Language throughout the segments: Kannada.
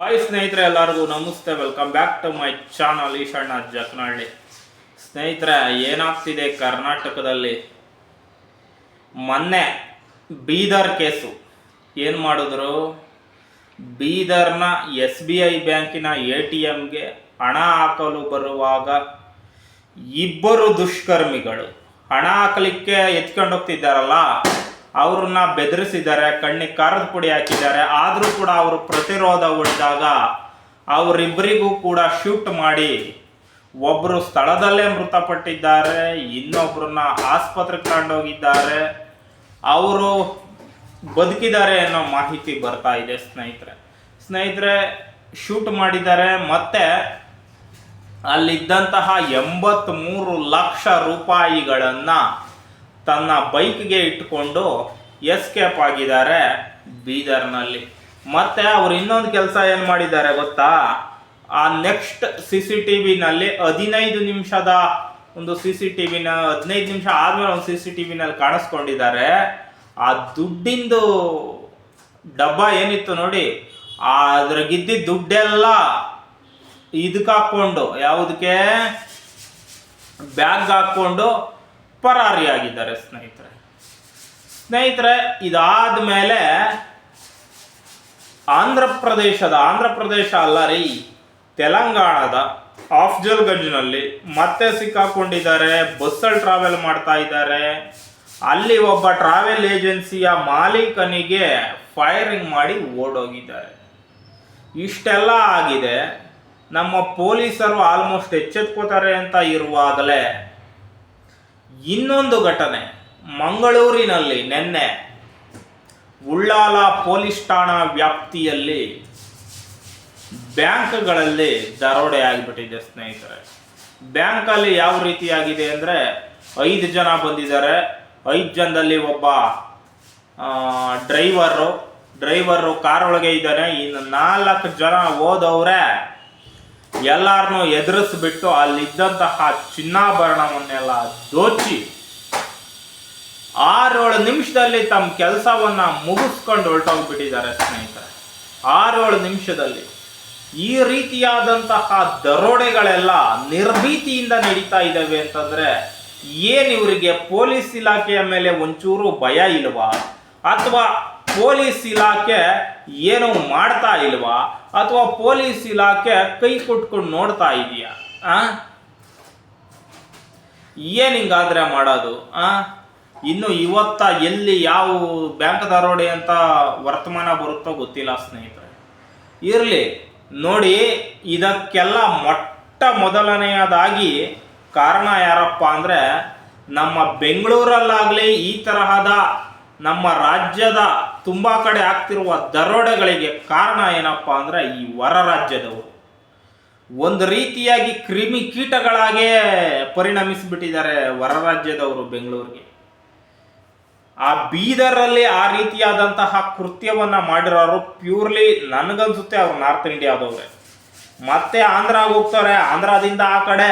ಹಾಯ್ ಸ್ನೇಹಿತರೆ ಎಲ್ಲರಿಗೂ ನಮಸ್ತೆ. Welcome back to my channel Eshanna Jaknahalli. ಸ್ನೇಹಿತರೆ, ಏನಾಗ್ತಿದೆ ಕರ್ನಾಟಕದಲ್ಲಿ? ಮೊನ್ನೆ ಬೀದರ್ ಕೇಸು. ಏನು ಮಾಡಿದ್ರು? ಬೀದರ್ನ ಎಸ್ ಬಿ ಐ ಬ್ಯಾಂಕಿನ ಎ ಟಿ ಎಮ್ಗೆ ಹಣ ಹಾಕಲು ಬರುವಾಗ ಇಬ್ಬರು ದುಷ್ಕರ್ಮಿಗಳು. ಹಣ ಹಾಕಲಿಕ್ಕೆ ಎತ್ಕೊಂಡು ಹೋಗ್ತಿದ್ದಾರಲ್ಲ? ಅವ್ರನ್ನ ಬೆದರಿಸಿದ್ದಾರೆ, ಕಣ್ಣಿಗೆ ಕಾರದ ಪುಡಿ ಹಾಕಿದ್ದಾರೆ. ಆದರೂ ಕೂಡ ಅವರು ಪ್ರತಿರೋಧ ಉಳಿದಾಗ ಅವರಿಬ್ಬರಿಗೂ ಕೂಡ ಶೂಟ್ ಮಾಡಿ ಒಬ್ಬರು ಸ್ಥಳದಲ್ಲೇ ಮೃತಪಟ್ಟಿದ್ದಾರೆ ಇನ್ನೊಬ್ಬರನ್ನ ಆಸ್ಪತ್ರೆಗೆ ಕಂಡೋಗಿದ್ದಾರೆ ಅವರು ಬದುಕಿದ್ದಾರೆ ಅನ್ನೋ ಮಾಹಿತಿ ಬರ್ತಾ ಇದೆ ಸ್ನೇಹಿತರೆ. ಸ್ನೇಹಿತರೆ, ಶೂಟ್ ಮಾಡಿದ್ದಾರೆ, ಮತ್ತೆ ಅಲ್ಲಿದ್ದಂತಹ ಎಂಬತ್ಮೂರು ಲಕ್ಷ ರೂಪಾಯಿಗಳನ್ನ ತನ್ನ ಬೈಕ್ಗೆ ಇಟ್ಟುಕೊಂಡು ಎಸ್ಕೇಪ್ ಆಗಿದ್ದಾರೆ ಬೀದರ್ನಲ್ಲಿ. ಮತ್ತೆ ಅವ್ರು ಇನ್ನೊಂದು ಕೆಲಸ ಏನು ಮಾಡಿದ್ದಾರೆ ಗೊತ್ತಾ? ಆ ನೆಕ್ಸ್ಟ್ ಸಿ ಸಿ ಟಿ ವಿನಲ್ಲಿ ಹದಿನೈದು ನಿಮಿಷದ ಒಂದು ಸಿ ಸಿ ಟಿ ವಿನ, ಹದಿನೈದು ನಿಮಿಷ ಆದಮೇಲೆ ಒಂದು ಸಿ ಸಿ ಟಿ ವಿನಲ್ಲಿ ಕಾಣಿಸ್ಕೊಂಡಿದ್ದಾರೆ. ಆ ದುಡ್ಡಿಂದು ಡಬ್ಬ ಏನಿತ್ತು ನೋಡಿ ಅದ್ರಾಗಿದ್ದ ದುಡ್ಡೆಲ್ಲ ಇದಕ್ಕೆ ಹಾಕ್ಕೊಂಡು, ಯಾವುದಕ್ಕೆ? ಬ್ಯಾಗ್ ಹಾಕ್ಕೊಂಡು ಪರಾರಿಯಾಗಿದ್ದಾರೆ ಸ್ನೇಹಿತರೆ. ಸ್ನೇಹಿತರೆ ಇದಾದ ಮೇಲೆ ಆಂಧ್ರ ಪ್ರದೇಶದ ಆಂಧ್ರ ಪ್ರದೇಶ ಅಲ್ಲ ರೀ, ತೆಲಂಗಾಣದ ಆಫ್ಜಲ್ಗಂಜ್ನಲ್ಲಿ ಮತ್ತೆ ಸಿಕ್ಕಾಕೊಂಡಿದ್ದಾರೆ, ಬಸ್ಸಲ್ಲಿ ಟ್ರಾವೆಲ್ ಮಾಡ್ತಾ ಇದ್ದಾರೆ. ಅಲ್ಲಿ ಒಬ್ಬ ಟ್ರಾವೆಲ್ ಏಜೆನ್ಸಿಯ ಮಾಲೀಕನಿಗೆ ಫೈರಿಂಗ್ ಮಾಡಿ ಓಡೋಗಿದ್ದಾರೆ. ಇಷ್ಟೆಲ್ಲ ಆಗಿದೆ. ನಮ್ಮ ಪೊಲೀಸರು ಆಲ್ಮೋಸ್ಟ್ ಎಚ್ಚೆತ್ಕೋತಾರೆ ಅಂತ ಇರುವಾಗಲೇ ಇನ್ನೊಂದು ಘಟನೆ. ಮಂಗಳೂರಿನಲ್ಲಿ ನಿನ್ನೆ ಉಳ್ಳಾಲ ಪೊಲೀಸ್ ಠಾಣಾ ವ್ಯಾಪ್ತಿಯಲ್ಲಿ ಬ್ಯಾಂಕ್ಗಳಲ್ಲಿ ದರೋಡೆ ಆಗಿಬಿಟ್ಟಿದೆ ಸ್ನೇಹಿತರೆ. ಬ್ಯಾಂಕಲ್ಲಿ ಯಾವ ರೀತಿಯಾಗಿದೆ ಅಂದರೆ ಐದು ಜನ ಬಂದಿದ್ದಾರೆ. ಐದು ಜನದಲ್ಲಿ ಒಬ್ಬ ಡ್ರೈವರು. ಡ್ರೈವರು ಕಾರೊಳಗೆ ಇದ್ದಾನೆ. ಇನ್ನು ನಾಲ್ಕು ಜನ ಹೋದವ್ರೆ. ಎಲ್ಲಾರನ್ನೂ ಎದುರಿಸ್ಬಿಟ್ಟು ಅಲ್ಲಿದ್ದಂತಹ ಚಿನ್ನಾಭರಣವನ್ನೆಲ್ಲ ದೋಚಿ ಆರೇಳು ನಿಮಿಷದಲ್ಲಿ ತಮ್ಮ ಕೆಲಸವನ್ನ ಮುಗಿಸ್ಕೊಂಡು ಹೊರಟೋಗ್ಬಿಟ್ಟಿದ್ದಾರೆ ಸ್ನೇಹಿತರೆ. ಆರೇಳು ನಿಮಿಷದಲ್ಲಿ ಈ ರೀತಿಯಾದಂತಹ ದರೋಡೆಗಳೆಲ್ಲ ನಿರ್ಭೀತಿಯಿಂದ ನಡೀತಾ ಇದ್ದಾವೆ ಅಂತಂದ್ರೆ ಏನ್ ಇವರಿಗೆ ಪೊಲೀಸ್ ಇಲಾಖೆಯ ಮೇಲೆ ಒಂಚೂರು ಭಯ ಇಲ್ವಾ? ಅಥವಾ ಪೊಲೀಸ್ ಇಲಾಖೆ ಏನು ಮಾಡ್ತಾ ಇಲ್ವಾ? ಅಥವಾ ಪೊಲೀಸ್ ಇಲಾಖೆ ಕೈ ಕೊಟ್ಕೊಂಡು ನೋಡ್ತಾ ಇದೆಯಾ? ಆ? ಏನು ಹಿಂಗಾದ್ರೆ ಮಾಡೋದು? ಆ? ಇನ್ನು ಇವತ್ತ ಎಲ್ಲಿ ಯಾವ ಬ್ಯಾಂಕ್ ದರೋಡೆ ಅಂತ ವರ್ತಮಾನ ಬರುತ್ತೋ ಗೊತ್ತಿಲ್ಲ ಸ್ನೇಹಿತರೆ. ಇರಲಿ, ನೋಡಿ, ಇದಕ್ಕೆಲ್ಲ ಮೊಟ್ಟ ಮೊದಲನೆಯದಾಗಿ ಕಾರಣ ಯಾರಪ್ಪ ಅಂದರೆ ನಮ್ಮ ಬೆಂಗಳೂರಲ್ಲಾಗಲಿ ಈ ತರಹದ ನಮ್ಮ ರಾಜ್ಯದ ತುಂಬ ಕಡೆ ಆಗ್ತಿರುವ ದರೋಡೆಗಳಿಗೆ ಕಾರಣ ಏನಪ್ಪ ಅಂದರೆ ಈ ಹೊರ ರಾಜ್ಯದವರು. ಒಂದು ರೀತಿಯಾಗಿ ಕ್ರಿಮಿ ಕೀಟಗಳಾಗೇ ಪರಿಣಮಿಸಿಬಿಟ್ಟಿದ್ದಾರೆ ಹೊರ ಬೆಂಗಳೂರಿಗೆ. ಆ ಬೀದರಲ್ಲಿ ಆ ರೀತಿಯಾದಂತಹ ಕೃತ್ಯವನ್ನ ಮಾಡಿರೋರು ಪ್ಯೂರ್ಲಿ ನನಗನ್ಸುತ್ತೆ ಅವ್ರು ನಾರ್ತ್ ಇಂಡಿಯಾದವ್ರೆ. ಮತ್ತೆ ಆಂಧ್ರ ಹೋಗ್ತಾರೆ, ಆಂಧ್ರದಿಂದ ಆ ಕಡೆ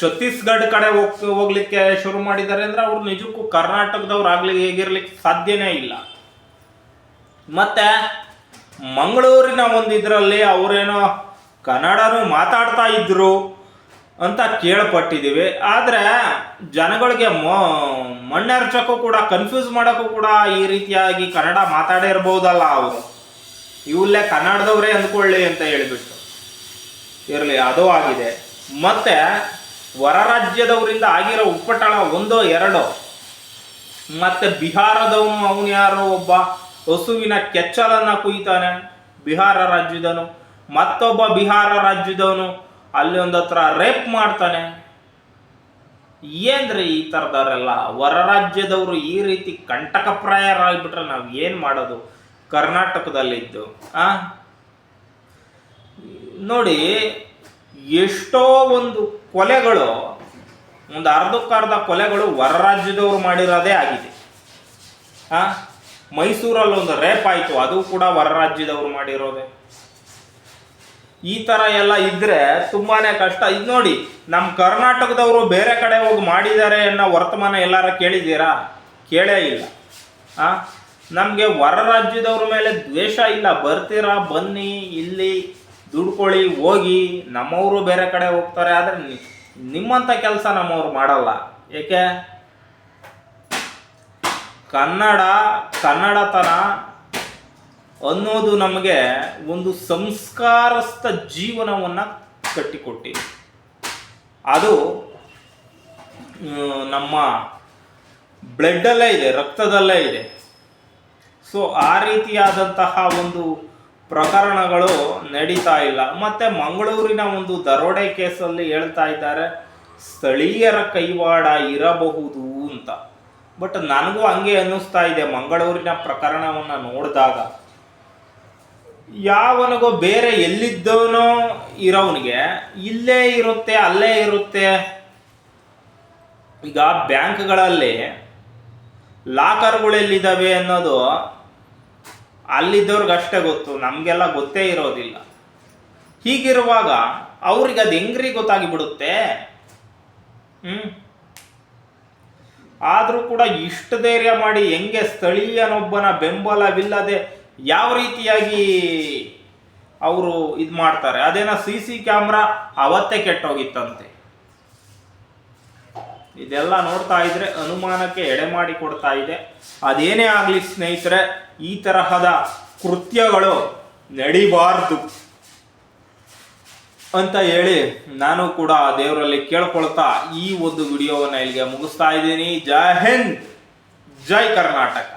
ಛತ್ತೀಸ್ಗಢ ಕಡೆ ಹೋಗ್, ಹೋಗ್ಲಿಕ್ಕೆ ಶುರು ಮಾಡಿದ್ದಾರೆ ಅಂದ್ರೆ ಅವ್ರು ನಿಜಕ್ಕೂ ಕರ್ನಾಟಕದವ್ರು ಆಗ್ಲಿ, ಹೇಗಿರ್ಲಿಕ್ಕೆ ಸಾಧ್ಯನೇ ಇಲ್ಲ. ಮತ್ತೆ ಮಂಗಳೂರಿನ ಒಂದು ಇದರಲ್ಲಿ ಅವರೇನೋ ಕನ್ನಡನೂ ಮಾತಾಡ್ತಾ ಇದ್ರು ಅಂತ ಕೇಳ್ಪಟ್ಟಿದ್ದೀವಿ. ಆದರೆ ಜನಗಳಿಗೆ ಮೊ, ಮಣ್ಣೆರ್ಚಕ್ಕೂ ಕೂಡ ಕನ್ಫ್ಯೂಸ್ ಮಾಡೋಕ್ಕೂ ಕೂಡ ಈ ರೀತಿಯಾಗಿ ಕನ್ನಡ ಮಾತಾಡೇ ಇರ್ಬೋದಲ್ಲ ಅವರು. ಇವಲ್ಲೇ ಕನ್ನಡದವರೇ ಅಂದ್ಕೊಳ್ಳಿ ಅಂತ ಹೇಳಿಬಿಟ್ಟು. ಇರಲಿ, ಅದು ಆಗಿದೆ. ಮತ್ತೆ ಹೊರ ರಾಜ್ಯದವರಿಂದ ಆಗಿರೋ ಉಪ್ಪಟಳ ಒಂದೋ ಎರಡೋ, ಮತ್ತೆ ಬಿಹಾರದವನು ಅವನು ಯಾರೋ ಒಬ್ಬ ಹಸುವಿನ ಕೆಚ್ಚಲನ್ನ ಕುಯ್ತಾನೆ. ಬಿಹಾರ ರಾಜ್ಯದವನು, ಮತ್ತೊಬ್ಬ ಬಿಹಾರ ರಾಜ್ಯದವನು ಅಲ್ಲಿ ಒಂದತ್ರ ರೇಪ್ ಮಾಡ್ತಾನೆ. ಏನ್ರಿ ಈ ಥರದವರೆಲ್ಲ ಹೊರ ರಾಜ್ಯದವರು ಈ ರೀತಿ ಕಂಟಕಪ್ರಾಯರಾಗ್ಬಿಟ್ರೆ ನಾವು ಏನು ಮಾಡೋದು? ಕರ್ನಾಟಕದಲ್ಲಿದ್ದು, ಆ? ನೋಡಿ, ಎಷ್ಟೋ ಒಂದು ಕೊಲೆಗಳು, ಒಂದು ಅರ್ಧಕ್ಕರ್ಧ ಕೊಲೆಗಳು ಹೊರ ರಾಜ್ಯದವರು ಮಾಡಿರೋದೇ ಆಗಿದೆ. ಆ? ಮೈಸೂರಲ್ಲಿ ಒಂದು ರೇಪ್ ಆಯಿತು, ಅದು ಕೂಡ ಹೊರ ರಾಜ್ಯದವರು ಮಾಡಿರೋದೆ. ಈ ಥರ ಎಲ್ಲ ಇದ್ದರೆ ತುಂಬಾ ಕಷ್ಟ. ಇದು ನೋಡಿ ನಮ್ಮ ಕರ್ನಾಟಕದವರು ಬೇರೆ ಕಡೆ ಹೋಗಿ ಮಾಡಿದ್ದಾರೆ ಅನ್ನೋ ವರ್ತಮಾನ ಎಲ್ಲಾರ ಕೇಳಿದ್ದೀರಾ? ಕೇಳೇ ಇಲ್ಲ. ಆ? ನಮಗೆ ಹೊರ ರಾಜ್ಯದವ್ರ ಮೇಲೆ ದ್ವೇಷ ಇಲ್ಲ. ಬರ್ತೀರಾ, ಬನ್ನಿ, ಇಲ್ಲಿ, ದುಡ್ಕೊಳ್ಳಿ, ಹೋಗಿ. ನಮ್ಮವರು ಬೇರೆ ಕಡೆ ಹೋಗ್ತಾರೆ, ಆದರೆ ನಿಮ್ಮಂಥ ಕೆಲಸ ನಮ್ಮವ್ರು ಮಾಡಲ್ಲ. ಏಕೆ? ಕನ್ನಡ, ಕನ್ನಡತನ ಅನ್ನೋದು ನಮಗೆ ಒಂದು ಸಂಸ್ಕಾರಸ್ಥ ಜೀವನವನ್ನು ಕಟ್ಟಿಕೊಟ್ಟಿದೆ. ಅದು ನಮ್ಮ ಬ್ಲಡ್ಡಲ್ಲೇ ಇದೆ, ರಕ್ತದಲ್ಲೇ ಇದೆ. ಸೊ ಆ ರೀತಿಯಾದಂತಹ ಒಂದು ಪ್ರಕರಣಗಳು ನಡೀತಾ ಇಲ್ಲ. ಮತ್ತೆ ಮಂಗಳೂರಿನ ಒಂದು ದರೋಡೆ ಕೇಸಲ್ಲಿ ಹೇಳ್ತಾ ಇದ್ದಾರೆ, ಸ್ಥಳೀಯರ ಕೈವಾಡ ಇರಬಹುದು ಅಂತ. ಬಟ್ ನನಗೂ ಹಂಗೆ ಅನ್ನಿಸ್ತಾ ಇದೆ ಮಂಗಳೂರಿನ ಪ್ರಕರಣವನ್ನು ನೋಡಿದಾಗ. ಯಾವನಿಗೋ ಬೇರೆ ಎಲ್ಲಿದ್ದವನೋ ಇರೋವನಿಗೆ ಇಲ್ಲೇ ಇರುತ್ತೆ, ಅಲ್ಲೇ ಇರುತ್ತೆ. ಈಗ ಬ್ಯಾಂಕ್ಗಳಲ್ಲಿ ಲಾಕರ್ಗಳೆಲ್ಲಿದ್ದಾವೆ ಅನ್ನೋದು ಅಲ್ಲಿದ್ದವ್ರಿಗೆ ಅಷ್ಟೇ ಗೊತ್ತು, ನಮಗೆಲ್ಲ ಗೊತ್ತೇ ಇರೋದಿಲ್ಲ. ಹೀಗಿರುವಾಗ ಅವ್ರಿಗೆ ಅದು ಹೆಂಗ್ರಿ ಗೊತ್ತಾಗಿಬಿಡುತ್ತೆ? ಹ್ಞೂ ಆದರೂ ಕೂಡ ಇಷ್ಟು ಧೈರ್ಯ ಮಾಡಿ ಹೆಂಗೆ ಸ್ಥಳೀಯನೊಬ್ಬನ ಬೆಂಬಲವಿಲ್ಲದೆ ಯಾವ ರೀತಿಯಾಗಿ ಅವರು ಇದು ಮಾಡ್ತಾರೆ? ಅದೇನೋ ಸಿ ಸಿ ಕ್ಯಾಮ್ರಾ ಅವತ್ತೇ ಕೆಟ್ಟೋಗಿತ್ತಂತೆ. ಇದೆಲ್ಲ ನೋಡ್ತಾ ಇದ್ರೆ ಅನುಮಾನಕ್ಕೆ ಎಡೆ ಮಾಡಿ ಕೊಡ್ತಾ ಇದೆ. ಅದೇನೇ ಆಗಲಿ ಸ್ನೇಹಿತರೆ, ಈ ತರಹದ ಕೃತ್ಯಗಳು ನಡಿಬಾರ್ದು. ಅಂತ ಹೇಳಿ ನಾನು ಕೂಡ ದೇವರಲ್ಲಿ ಕೇಳ್ಕೊಳ್ತಾ ಈ ಒಂದು ವಿಡಿಯೋವನ್ನು ಇಲ್ಲಿಗೆ ಮುಗಿಸ್ತಾ ಇದ್ದೀನಿ. ಜೈ ಹಿಂದ್, ಜೈ ಕರ್ನಾಟಕ.